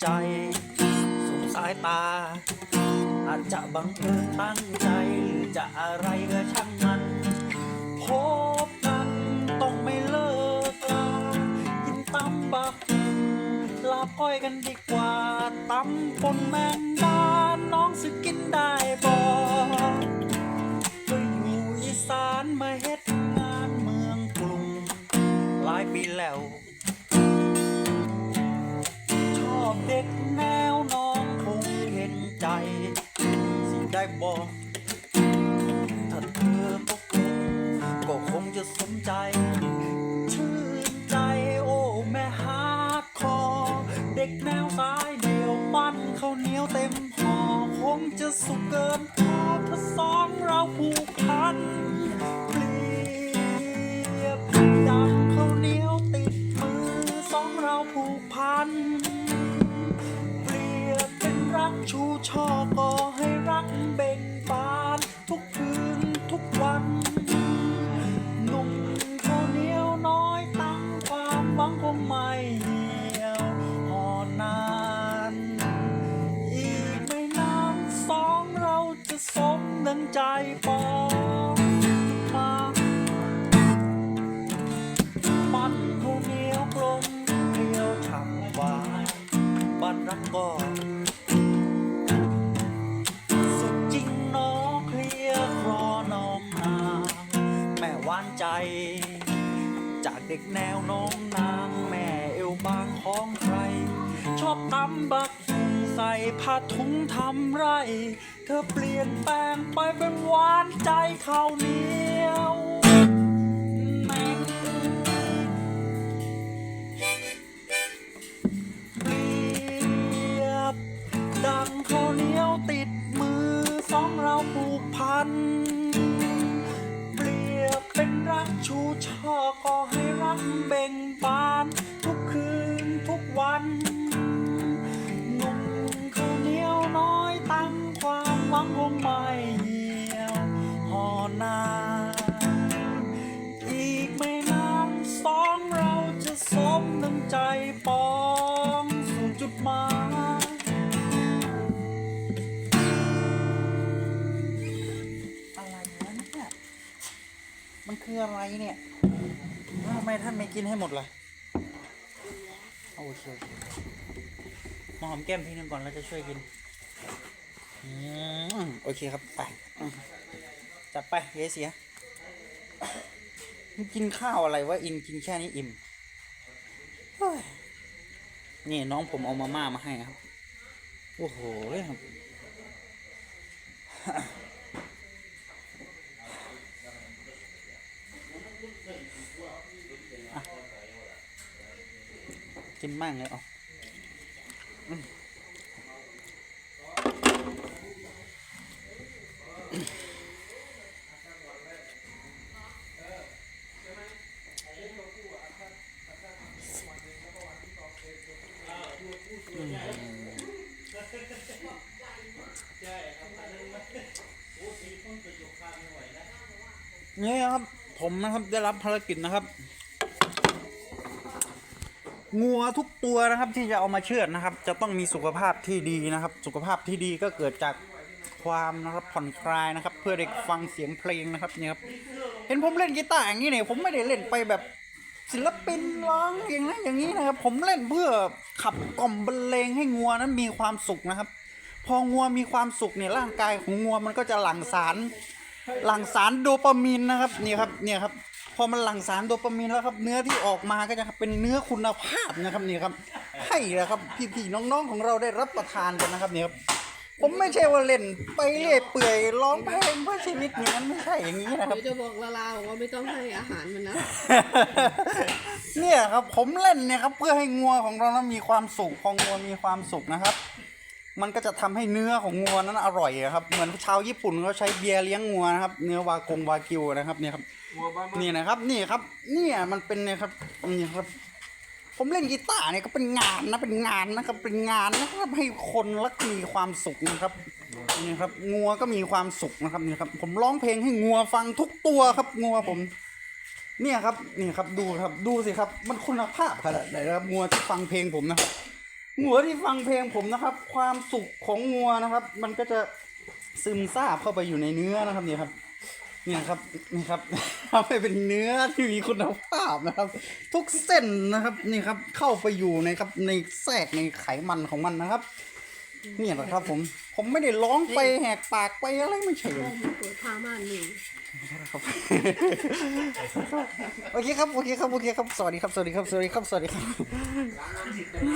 ใจสงสายตา อาจจะบังเอิญตั้งใจ หรือจะอะไรก็ช่างมัน พบกันต้องไม่เลิกลากินตำบักลาพ้อยกันดีกว่าตำปนแมงดาน้องสึกกินได้บ่ก็อยู่อีสานมาเฮ็ บอกถ้าเธอก็คงก็คงจะสนใจ ชื่นใจโอ้แม่ฮาร์ดคอร์เด็กแนวสายเดียวปั้นข้าวเหนียวเต็มห่อคงจะสุขเกินพอถ้าสองเราผูกพันเปรียบดังข้าวเหนียวติดมือสองเราผูกพัน เปรียบเป็นรักชูช่อก็ใบ้านสุดจริงน้องเคลียร์ครอน้องนางแม่หวานใจ จากเด็กแนวน้องนางแม่เอวบางของใคร ชอบตำบักหุงใส่ผ้าถุงทำไร เธอเปลี่ยนแปลงไปเป็นหวานใจข้าวเหนียว ก มันคืออะไรเนี่ยทำไมท่านไม่กินให้หมดล่ะเอาโอเคมาหอมแก้มพี่หนึงก่อนแล้วจะช่วยกินอืมโอเคครับไปจัดไปเยเสียกินข้าวอะไรวะอินกินแค่นี้อิ่มนี่น้องผมเอามาม่ามาให้ครับ โอ้โหครับ กินมั่งเลยเอะนี่ครับ ผมนะครับได้รับภารกิจนะครับ งัวทุกตัวนะครับที่จะเอามาเชือดนะครับ จะต้องมีสุขภาพที่ดีนะครับ สุขภาพที่ดีก็เกิดจากความนะครับผ่อนคลายนะครับ เพื่อได้ฟังเสียงเพลงนะครับเนี่ยครับเห็นผมเล่นกีตาร์อย่างนี้เนี่ยผมไม่ได้เล่นไปแบบศิลปินร้องอย่างนั้นอย่างนี้นะครับ ผมเล่นเพื่อขับกล่อมบรรเลงให้งัวนั้นมีความสุขนะครับ พองัวมีความสุขเนี่ยร่างกายของงัวมันก็จะหลั่งสารหลั่งสารโดปามีนนะครับเนี่ยครับเนี่ยครับ พอมันหลั่งสารโดปามีนแล้วครับ เนื้อที่ออกมาก็จะเป็นเนื้อคุณภาพนะครับนี่ครับ ให้นะครับพี่ๆน้องๆของเราได้รับประทานกันนะครับเนี่ยครับผมไม่ใช่ว่าเล่นไปเรื่อยเปื่อยร้องเพลงเพื่อชีวิตอย่างนั้นไม่ใช่อย่างนี้นะครับ เดี๋ยวจะบอกลาลาบอกว่าไม่ต้องให้อาหารมันนะ เนี่ยครับผมเล่นเนี่ยครับเพื่อให้งัวของเรานั้นมีความสุขพองัวมีความสุขนะครับ มันก็จะทำให้เนื้อของงัวนั้นอร่อยอะครับเหมือนชาวญี่ปุ่นเขาใช้เบียร์เลี้ยงงัวนะครับ เนื้อวากงวากิวนะครับเนี่ยครับนี่นะครับ นี่ครับ เนี่ยมันเป็นเนี่ยครับนี่ครับ ผมเล่นกีตาร์เนี่ยก็เป็นงานนะเป็นงานนะครับ เป็นงานนะครับให้คนรักมีความสุขนะครับนี่ครับ งัวก็มีความสุขนะครับนี่ครับ ผมร้องเพลงให้งัวฟังทุกตัวครับ งัวผม เนี่ยครับนี่ครับดูครับดูสิครับ มันคุณภาพขนาดไหนนะครับงัวที่ฟังเพลงผมนะครับ งัวที่ฟังเพลงผมนะครับ ความสุขของงัวนะครับ มันก็จะซึมซาบเข้าไปอยู่ในเนื้อนะครับเนี่ยครับ เนี่ยครับนี่ครับทำให้เป็นเนื้อที่มีคุณภาพนะครับ ทุกเส้นนะครับนี่ครับเข้าไปอยู่ในครับในแทรกในไขมันของมันนะครับเนี่ยนะครับ ผมผมไม่ได้ร้องไปแหกปากไปอะไรไม่ใช่พ่อมันเปิดผ้าม่านหนึ่งโอเคครับโอเคครับโอเคครับสวัสดีครับสวัสดีครับสวัสดีครับสวัสดีครับ